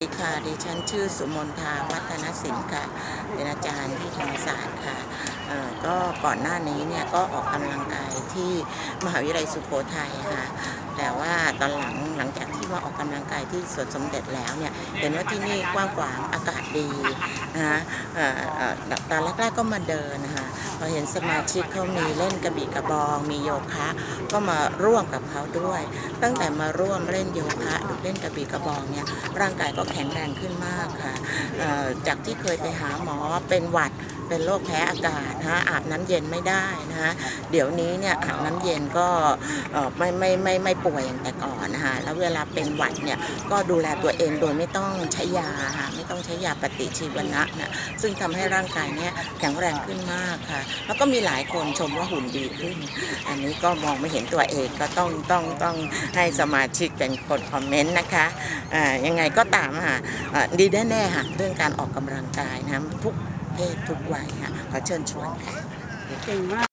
สวัสดีค่ะ ดิฉันชื่อสุมนทาพัฒนศิลป์ค่ะ เป็นอาจารย์ที่ธรรมศาสตร์ค่ะก็ก่อนหน้านี้เนี่ยก็ออกกำลังกายที่ มหาวิทยาลัยสุโขทัยค่ะแต่ว่าตอนหลังหลังจากที่มาออกกำลังกายที่สวนสมเด็จแล้วเนี่ยเห็นว่าที่นี่กว้างขวางอากาศดีนะคะตอนแรกๆก็มาเดินนะคะพอเห็นสมาชิกเขามีเล่นกระบี่กระบองมีโยคะ ก็มาร่วมกับเขาด้วย ตั้งแต่มาร่วมเล่นโยคะหรือเล่นกระบี่กระบองเนี่ยร่างกายก็แข็งแรงขึ้นมากค่ะจากที่เคยไปหาหมอเป็นหวัด เป็นโรคแพ้อากาศนะฮะอาบน้ำเย็นไม่ได้นะฮะเดี๋ยวนี้เนี่ยอาบน้ำเย็นก็เอ่อไม่ไม่ไม่ไม่ป่วยอย่างแต่ก่อนนะคะแล้วเวลาเป็นหวัดเนี่ยก็ดูแลตัวเองโดยไม่ต้องใช้ยาค่ะไม่ต้องใช้ยาปฏิชีวนะนะซึ่งทำให้ร่างกายเนี่ยแข็งแรงขึ้นมากค่ะ แล้วก็มีหลายคนชมว่าหุ่นดีขึ้น อันนี้ก็มองไม่เห็นตัวเองก็ต้องต้องต้องให้สมาชิกเป็นคนคอมเมนต์นะคะอ่ายังไงก็ตามค่ะอ่าดีแน่ๆค่ะเรื่องการออกกำลังกายนะทุก เพศทุกวัยค่ะขอเชิญชวนค่ะเก่งมาก